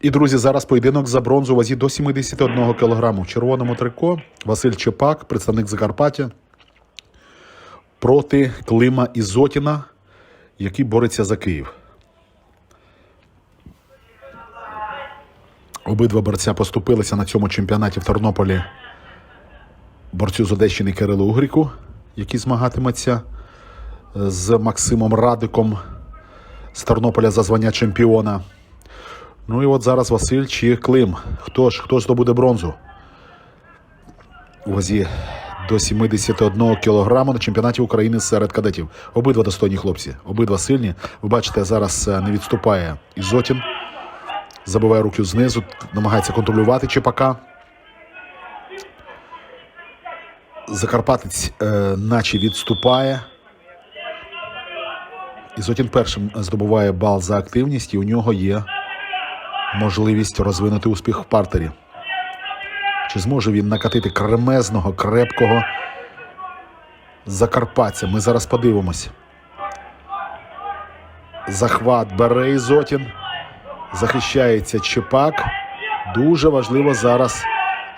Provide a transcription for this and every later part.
І, друзі, зараз поєдинок за бронзу у вазі до 71 кг. В червоному трико Василь Чепак, представник Закарпаття, проти Клима Ізотіна, який бореться за Київ. Обидва борця поступилися на цьому чемпіонаті в Тернополі борцю з Одещини Кирилу Угріку, який змагатиметься з Максимом Радиком з Тернополя за звання чемпіона. Ну і от зараз Василь чи Клим. Хто ж, хто ж здобуде бронзу? У вазі до 71 кілограму на чемпіонаті України серед кадетів. Обидва достойні хлопці, обидва сильні. Ви бачите, зараз е, не відступає Ізотін. Забиває руки знизу, намагається контролювати Чепака. Закарпатець е, наче відступає. Ізотін першим здобуває бал за активність, і у нього є можливість розвинути успіх в партері. Чи зможе він накатити кремезного, крепкого закарпатця? Ми зараз подивимось. Захват бере Ізотін. Захищається Чепак. Дуже важливо зараз.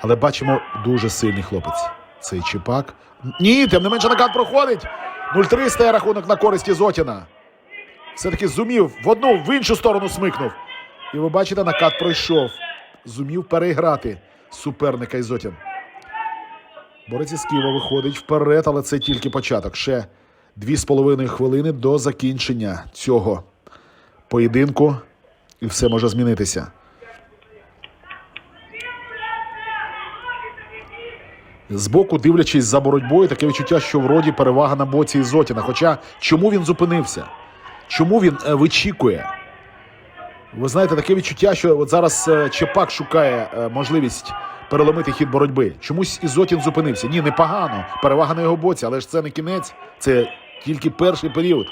Але бачимо дуже сильний хлопець. Цей Чепак. Ні, тим не менше накат проходить. 0-3 стає рахунок на користь Ізотіна. Все-таки зумів в одну, в іншу сторону смикнув. І ви бачите, накат пройшов. Зумів переіграти суперника Ізотін. Борець із Києва виходить вперед, але це тільки початок. Ще дві з половиною хвилини до закінчення цього поєдинку. І все може змінитися. Збоку, дивлячись за боротьбою, таке відчуття, що вроді перевага на боці Ізотіна. Хоча чому він зупинився? Чому він е, вичікує? Ви знаєте, таке відчуття, що от зараз е, Чепак шукає е, можливість переломити хід боротьби. Чомусь Ізотін зупинився. Ні, непогано. Перевага на його боці, але ж це не кінець, це тільки перший період.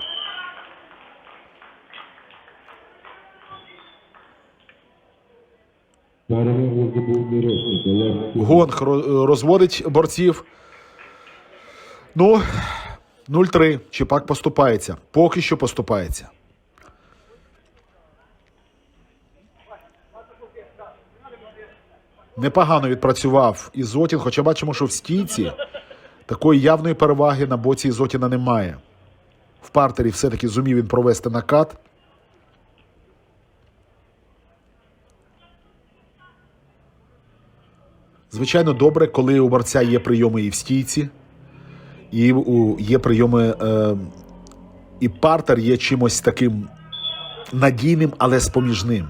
Гонг розводить борців. Ну, 0-3. Чепак поступається. Поки що поступається. Непогано відпрацював Ізотін, хоча бачимо, що в стійці такої явної переваги на боці Ізотіна немає. В партері все-таки зумів він провести накат. Звичайно, добре, коли у борця є прийоми і в стійці, і є прийоми. Е, і партер є чимось таким надійним, але споміжним,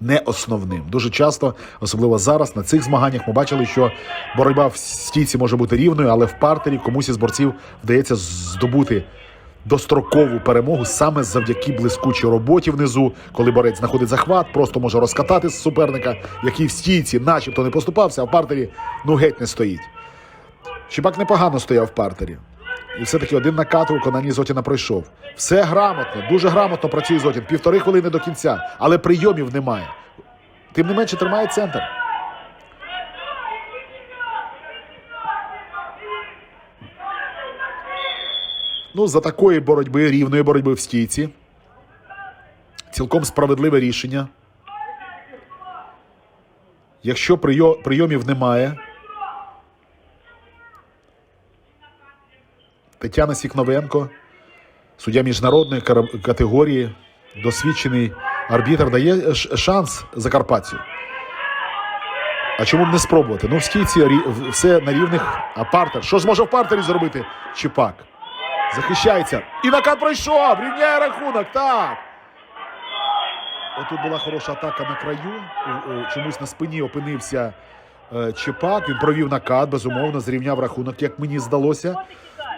не основним. Дуже часто, особливо зараз, на цих змаганнях, ми бачили, що боротьба в стійці може бути рівною, але в партері комусь із борців вдається здобути дострокову перемогу саме завдяки блискучій роботі внизу, коли борець знаходить захват, просто може розкатати суперника, який в стійці, начебто, не поступався, а в партері ну геть не стоїть. Чебак непогано стояв в партері. І все-таки один накат у виконанні Зотіна пройшов. Все грамотно, дуже грамотно працює Зотін. Півтори хвилини до кінця, але прийомів немає. Тим не менше тримає центр. Ну, за такої боротьби, рівної боротьби в стійці. Цілком справедливе рішення. Якщо прийомів немає, Тетяна Сікновенко, суддя міжнародної категорії, досвідчений арбітр, дає шанс Закарпатцю. А чому б не спробувати? Ну, в стійці все на рівних, а партер. Що зможе в партері зробити Чіпак? Захищається. І накат пройшов! Рівняє рахунок, так! Отут була хороша атака на краю. Чомусь на спині опинився е, Чепак. Він провів накат, безумовно, зрівняв рахунок, як мені здалося.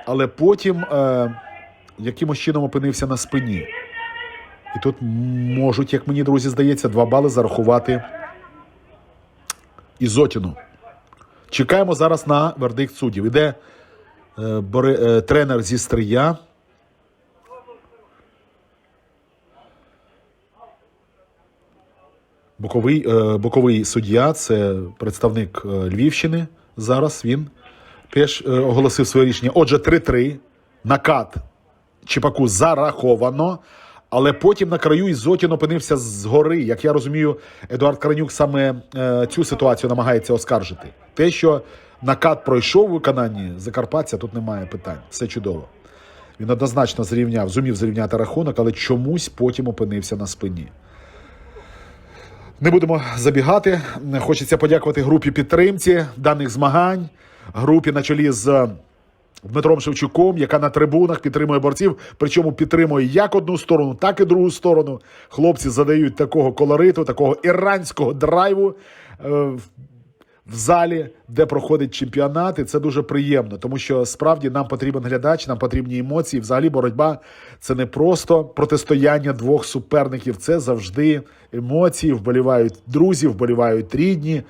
Але потім е, якимось чином опинився на спині. І тут можуть, як мені друзі здається, два бали зарахувати Ізотіну. Чекаємо зараз на вердикт суддів. Іде е, Бори- е, тренер зі Стрия. Боковий, е, боковий суддя це представник е, Львівщини. Зараз він теж е, оголосив своє рішення. Отже, 3-3. Накат Чіпаку зараховано. Але потім на краю Ізотін опинився згори. Як я розумію, Едуард Кранюк саме е, цю ситуацію намагається оскаржити. Те, що накат пройшов у виконанні Закарпаття, тут немає питань. Все чудово. Він однозначно зрівняв, зумів зрівняти рахунок, але чомусь потім опинився на спині. Не будемо забігати. Хочеться подякувати групі підтримці даних змагань, групі на чолі з Дмитром Шевчуком, яка на трибунах підтримує борців. Причому підтримує як одну сторону, так і другу сторону. Хлопці задають такого колориту, такого іранського драйву. е, в залі, де проходить чемпіонат, і це дуже приємно, тому що справді нам потрібен глядач, нам потрібні емоції. Взагалі, боротьба це не просто протистояння двох суперників, це завжди емоції. Вболівають друзі, вболівають рідні,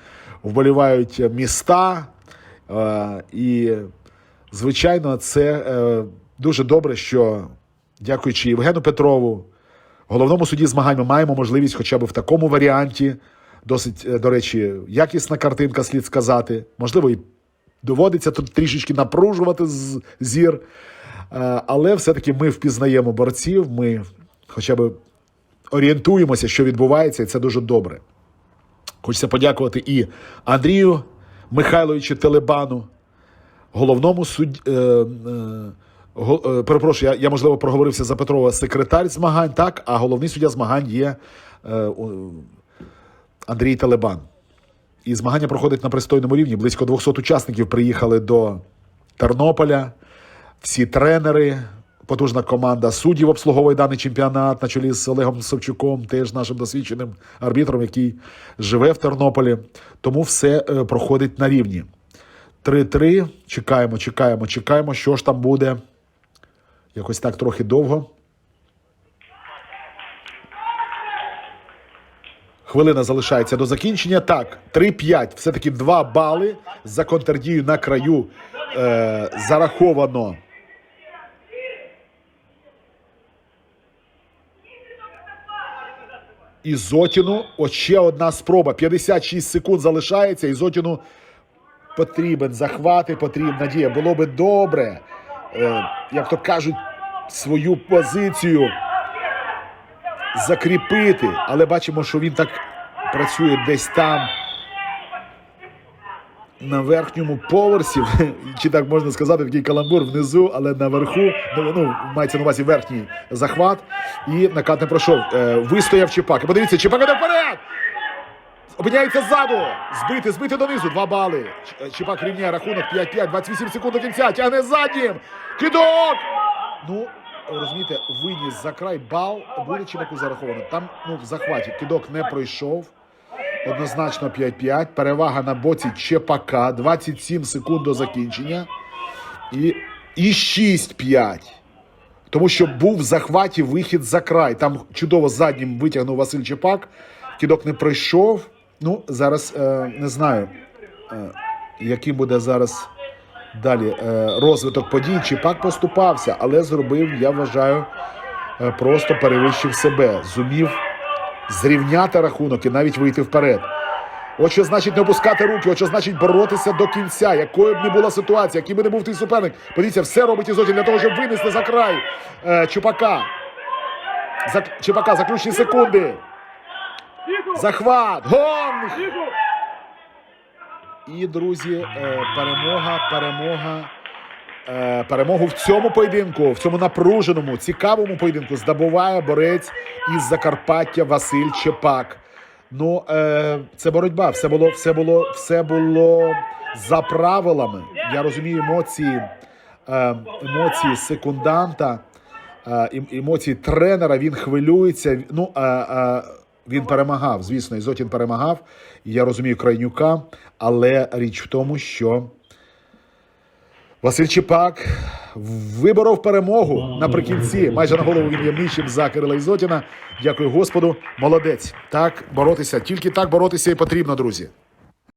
вболівають міста. Е, І, звичайно, це е, дуже добре, що дякуючи Євгену Петрову, головному суді змагань, ми маємо можливість, хоча б в такому варіанті, досить, е, до речі, якісна картинка, слід сказати. Можливо, і доводиться тут трішечки напружувати зір. Але все-таки ми впізнаємо борців, ми хоча б орієнтуємося, що відбувається, і це дуже добре. Хочеться подякувати і Андрію Михайловичу Телебану, головному судді. Е, е, е, перепрошую, я, я можливо проговорився за Петрова секретар змагань, так, а головний суддя змагань є е, у- Андрій Телебан. І змагання проходять на пристойному рівні. Близько 200 учасників приїхали до Тернополя. Всі тренери, потужна команда суддів обслуговує даний чемпіонат на чолі з Олегом Савчуком, теж нашим досвідченим арбітром, який живе в Тернополі. Тому все е, проходить на рівні. 3-3. Чекаємо, чекаємо, чекаємо, що ж там буде. Якось так трохи довго. Хвилина залишається до закінчення. Так, 3-5. Все-таки 2 бали за контрдію на краю е, зараховано. Ізотіну. От ще одна спроба. 56 секунд залишається. Ізотіну потрібен захват і потрібна дія. Було би добре, е, як то кажуть, свою позицію закріпити, але бачимо, що він так працює десь там. На верхньому поверсі, чи так можна сказати, такий каламбур внизу, але наверху, ну, ну мається на увазі верхній захват, і накат не пройшов. Е, вистояв Чепак. І подивіться, Чепак іде вперед! Опиняється ззаду. Збити, збити донизу. Два бали. Ч- Чепак рівняє рахунок 5-5, 28 секунд до кінця. Тягне заднім. Кидок! Ну, розумієте, виніс за край бал. Буде Чепаку зараховано. Там ну, в захваті кидок не пройшов. Однозначно 5-5. Перевага на боці Чепака. 27 секунд до закінчення. І, і 6-5. Тому що був в захваті вихід за край. Там чудово заднім витягнув Василь Чепак. Кідок не пройшов. Ну, зараз е, не знаю, е, яким буде зараз далі е, розвиток подій. Чепак поступався, але зробив, я вважаю, е, просто перевищив себе. Зумів зрівняти рахунок і навіть вийти вперед. От що значить не опускати руки, от що значить боротися до кінця, якою б не була ситуація, яким би не був твій суперник. Подивіться, все робить Ізотін для того, щоб винести за край е, Чупака. За, Чупака, заключні секунди. Захват! Гонг! І, друзі, е, перемога, перемога. Е, Перемогу в цьому поєдинку, в цьому напруженому, цікавому поєдинку здобуває борець із Закарпаття Василь Чепак. Ну, е, це боротьба. Все було, все було, все було за правилами. Я розумію емоції, е, емоції секунданта, е, ем- емоції тренера. Він хвилюється. Ну, е, е, він перемагав. Звісно, Ізотін перемагав. Я розумію Крайнюка, але річ в тому, що. Василь Чіпак виборов перемогу наприкінці. Майже на голову він є нижчим за Кирила Ізотіна. Дякую Господу. Молодець. Так боротися. Тільки так боротися і потрібно, друзі.